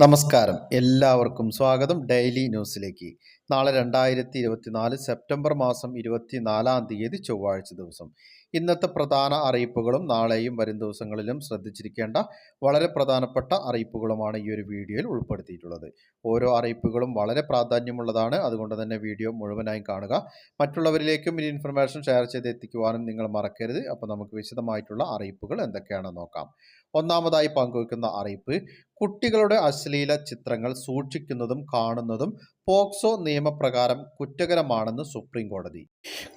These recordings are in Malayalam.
നമസ്കാരം. എല്ലാവർക്കും സ്വാഗതം ഡെയിലി ന്യൂസിലേക്ക്. നാളെ രണ്ടായിരത്തി ഇരുപത്തിനാല് സെപ്റ്റംബർ മാസം ഇരുപത്തിനാലാം തീയതി ചൊവ്വാഴ്ച ദിവസം. ഇന്നത്തെ പ്രധാന അറിയിപ്പുകളും നാളെയും വരും ദിവസങ്ങളിലും ശ്രദ്ധിച്ചിരിക്കേണ്ട വളരെ പ്രധാനപ്പെട്ട അറിയിപ്പുകളുമാണ് ഈ ഒരു വീഡിയോയിൽ ഉൾപ്പെടുത്തിയിട്ടുള്ളത്. ഓരോ അറിയിപ്പുകളും വളരെ പ്രാധാന്യമുള്ളതാണ്. അതുകൊണ്ട് തന്നെ വീഡിയോ മുഴുവനായും കാണുക. മറ്റുള്ളവരിലേക്കും ഈ ഇൻഫർമേഷൻ ഷെയർ ചെയ്ത് എത്തിക്കുവാനും നിങ്ങൾ മറക്കരുത്. അപ്പോൾ നമുക്ക് വിശദമായിട്ടുള്ള അറിയിപ്പുകൾ എന്തൊക്കെയാണെന്ന് നോക്കാം. ഒന്നാമതായി പങ്കുവയ്ക്കുന്ന അറിയിപ്പ് കുട്ടികളുടെ അശ്ലീല ചിത്രങ്ങൾ സൂക്ഷിക്കുന്നതും കാണുന്നതും പോക്സോ നിയമപ്രകാരം കുറ്റകരമാണെന്ന് സുപ്രീം കോടതി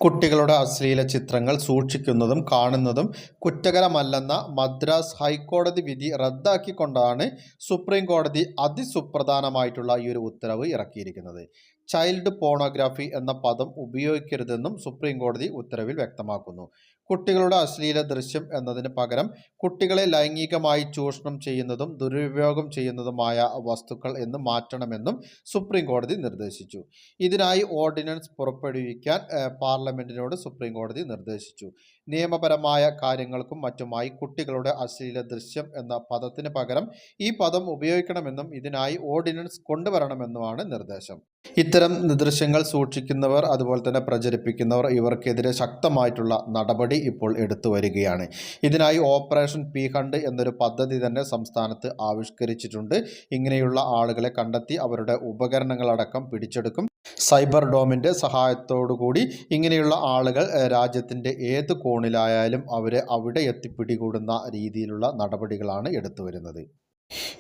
കുട്ടികളുടെ അശ്ലീല ചിത്രങ്ങൾ സൂക്ഷിക്കുന്നതും കാണുന്നതും കുറ്റകരമല്ലെന്ന മദ്രാസ് ഹൈക്കോടതി വിധി റദ്ദാക്കിക്കൊണ്ടാണ് സുപ്രീം കോടതി അതിസുപ്രധാനമായിട്ടുള്ള ഈ ഒരു ഉത്തരവ് ഇറക്കിയിരിക്കുന്നത്. ചൈൽഡ് പോണോഗ്രാഫി എന്ന പദം ഉപയോഗിക്കരുതെന്നും സുപ്രീം കോടതി ഉത്തരവിൽ വ്യക്തമാക്കുന്നു. കുട്ടികളുടെ അശ്ലീല ദൃശ്യം എന്നതിന് പകരം കുട്ടികളെ ലൈംഗികമായി ചൂഷണം ചെയ്യുന്നതും ദുരുപയോഗം ചെയ്യുന്നതുമായ വസ്തുക്കൾ എന്ന് മാറ്റണമെന്നും സുപ്രീം കോടതി നിർദ്ദേശിച്ചു. ഇതിനായി ഓർഡിനൻസ് പുറപ്പെടുവിക്കാൻ പാർലമെന്റിനോട് സുപ്രീം കോടതി നിർദ്ദേശിച്ചു. നിയമപരമായ കാര്യങ്ങൾക്കും മറ്റുമായി കുട്ടികളുടെ അശ്ലീല ദൃശ്യം എന്ന പദത്തിന് പകരം ഈ പദം ഉപയോഗിക്കണമെന്നും ഇതിനായി ഓർഡിനൻസ് കൊണ്ടുവരണമെന്നുമാണ് നിർദ്ദേശം. ഇത്തരം ദൃശ്യങ്ങൾ സൂക്ഷിക്കുന്നവർ അതുപോലെ തന്നെ പ്രചരിപ്പിക്കുന്നവർ ഇവർക്കെതിരെ ശക്തമായിട്ടുള്ള നടപടി ഇപ്പോൾ എടുത്തു വരികയാണ്. ഇതിനായി ഓപ്പറേഷൻ പി ഹണ്ട് എന്നൊരു പദ്ധതി തന്നെ സംസ്ഥാനത്ത് ആവിഷ്കരിച്ചിട്ടുണ്ട്. ഇങ്ങനെയുള്ള ആളുകളെ കണ്ടെത്തി അവരുടെ ഉപകരണങ്ങളടക്കം പിടിച്ചെടുക്കും. സൈബർ ഡോമിന്റെ സഹായത്തോടുകൂടി ഇങ്ങനെയുള്ള ആളുകൾ രാജ്യത്തിന്റെ ഏത് കോണിലായാലും അവരെ അവിടെ എത്തിപ്പിടികൂടുന്ന രീതിയിലുള്ള നടപടികളാണ് എടുത്തു വരുന്നത്.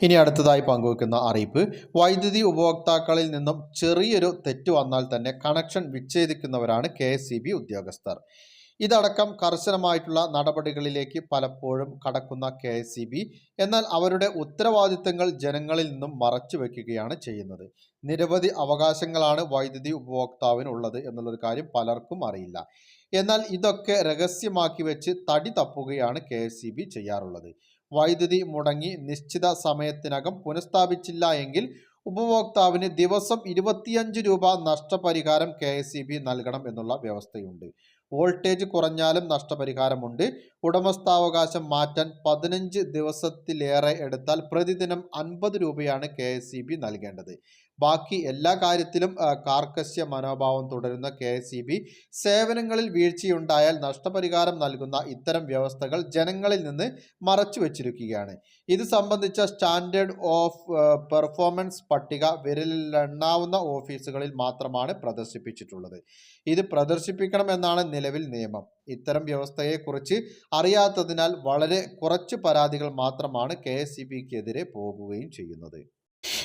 ഇനി അടുത്തതായി പങ്കുവെക്കുന്ന അറിയിപ്പ്. വൈദ്യുതി ഉപഭോക്താക്കളിൽ നിന്നും ചെറിയൊരു തെറ്റ് വന്നാൽ തന്നെ കണക്ഷൻ വിച്ഛേദിക്കുന്നവരാണ് കെ ഉദ്യോഗസ്ഥർ. ഇതടക്കം കർശനമായിട്ടുള്ള നടപടികളിലേക്ക് പലപ്പോഴും കടക്കുന്ന കെ എന്നാൽ അവരുടെ ഉത്തരവാദിത്തങ്ങൾ ജനങ്ങളിൽ നിന്നും മറച്ചു വയ്ക്കുകയാണ് ചെയ്യുന്നത്. നിരവധി അവകാശങ്ങളാണ് വൈദ്യുതി ഉപഭോക്താവിനുള്ളത് എന്നുള്ളൊരു കാര്യം പലർക്കും അറിയില്ല. എന്നാൽ ഇതൊക്കെ രഹസ്യമാക്കി വെച്ച് തടി തപ്പുകയാണ് കെ ചെയ്യാറുള്ളത്. വൈദ്യുതി മുടങ്ങി നിശ്ചിത സമയത്തിനകം പുനഃസ്ഥാപിച്ചില്ല എങ്കിൽ ഉപഭോക്താവിന് ദിവസം ഇരുപത്തിയഞ്ച് രൂപ നഷ്ടപരിഹാരം കെ നൽകണം എന്നുള്ള വ്യവസ്ഥയുണ്ട്. വോൾട്ടേജ് കുറഞ്ഞാലും നഷ്ടപരിഹാരമുണ്ട്. ഉടമസ്ഥാവകാശം മാറ്റാൻ പതിനഞ്ച് ദിവസത്തിലേറെ എടുത്താൽ പ്രതിദിനം അൻപത് രൂപയാണ് കെ നൽകേണ്ടത്. ബാക്കി എല്ലാ കാര്യത്തിലും കാർക്കശ്യ മനോഭാവം തുടരുന്ന കെ സേവനങ്ങളിൽ വീഴ്ചയുണ്ടായാൽ നഷ്ടപരിഹാരം നൽകുന്ന ഇത്തരം വ്യവസ്ഥകൾ ജനങ്ങളിൽ നിന്ന് മറച്ചു വച്ചിരിക്കുകയാണ്. ഇത് സംബന്ധിച്ച സ്റ്റാൻഡേർഡ് ഓഫ് പെർഫോമൻസ് പട്ടിക വിരലിലെണ്ണാവുന്ന ഓഫീസുകളിൽ മാത്രമാണ് പ്രദർശിപ്പിച്ചിട്ടുള്ളത്. ഇത് പ്രദർശിപ്പിക്കണമെന്നാണ് നിലവിൽ നിയമം. ഇത്തരം വ്യവസ്ഥയെക്കുറിച്ച് അറിയാത്തതിനാൽ വളരെ കുറച്ച് പരാതികൾ മാത്രമാണ് കെ എസ് സി ബിക്കെതിരെ പോകുകയും ചെയ്യുന്നത്.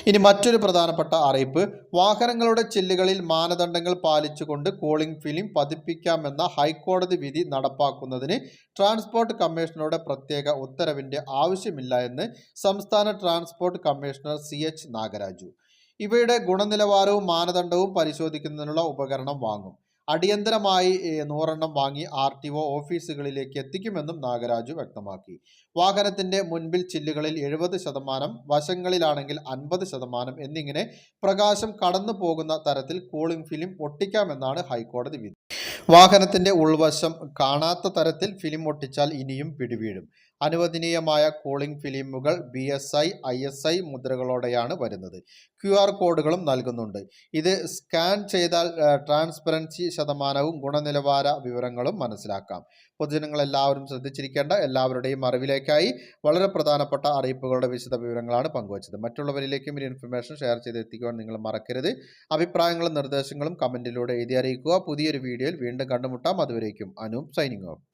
ഇനി മറ്റൊരു പ്രധാനപ്പെട്ട അറിയിപ്പ്. വാഹനങ്ങളുടെ ചില്ലുകളിൽ മാനദണ്ഡങ്ങൾ പാലിച്ചുകൊണ്ട് കൂളിംഗ് ഫിലിം പതിപ്പിക്കാമെന്ന ഹൈക്കോടതി വിധി നടപ്പാക്കുന്നതിന് ട്രാൻസ്പോർട്ട് കമ്മീഷണറുടെ പ്രത്യേക ഉത്തരവിന്റെ ആവശ്യമില്ല എന്ന് സംസ്ഥാന transport commissioner C H Nagaraju. ഇവയുടെ ഗുണനിലവാരവും മാനദണ്ഡവും പരിശോധിക്കുന്നതിനുള്ള ഉപകരണം വാങ്ങും. അടിയന്തരമായി നൂറെണ്ണം വാങ്ങി ആർ ടി ഒ ഓഫീസുകളിലേക്ക് എത്തിക്കുമെന്നും നാഗരാജു വ്യക്തമാക്കി. വാഹനത്തിന്റെ മുൻപിൽ ചില്ലുകളിൽ എഴുപത് ശതമാനം വശങ്ങളിലാണെങ്കിൽ അൻപത് ശതമാനം എന്നിങ്ങനെ പ്രകാശം കടന്നു പോകുന്ന തരത്തിൽ കൂളിംഗ് ഫിലിം ഒട്ടിക്കാമെന്നാണ് ഹൈക്കോടതി വിധി. വാഹനത്തിന്റെ ഉൾവശം കാണാത്ത തരത്തിൽ ഫിലിം ഒട്ടിച്ചാൽ ഇനിയും പിടിവീഴും. അനുവദനീയമായ cooling ഫിലിമുകൾ B S I I S I മുദ്രകളോടെയാണ് വരുന്നത്. ക്യു ആർ കോഡുകളും നൽകുന്നുണ്ട്. ഇത് സ്കാൻ ചെയ്താൽ ട്രാൻസ്പെറൻസി ശതമാനവും ഗുണനിലവാര വിവരങ്ങളും മനസ്സിലാക്കാം. പൊതുജനങ്ങൾ എല്ലാവരും ശ്രദ്ധിച്ചിരിക്കേണ്ട എല്ലാവരുടെയും അറിവിലേക്കായി വളരെ പ്രധാനപ്പെട്ട അറിയിപ്പുകളുടെ വിശദ വിവരങ്ങളാണ് പങ്കുവച്ചത്. മറ്റുള്ളവരിലേക്കും ഈ ഇൻഫർമേഷൻ ഷെയർ ചെയ്തെത്തിക്കുവാൻ നിങ്ങൾ മറക്കരുത്. അഭിപ്രായങ്ങളും നിർദ്ദേശങ്ങളും കമന്റിലൂടെ എഴുതി അറിയിക്കുക. പുതിയൊരു വീഡിയോയിൽ വീണ്ടും കണ്ടുമുട്ടാം. അതുവരേക്കും അനൂപ് സൈനിങ് ഓഫ്.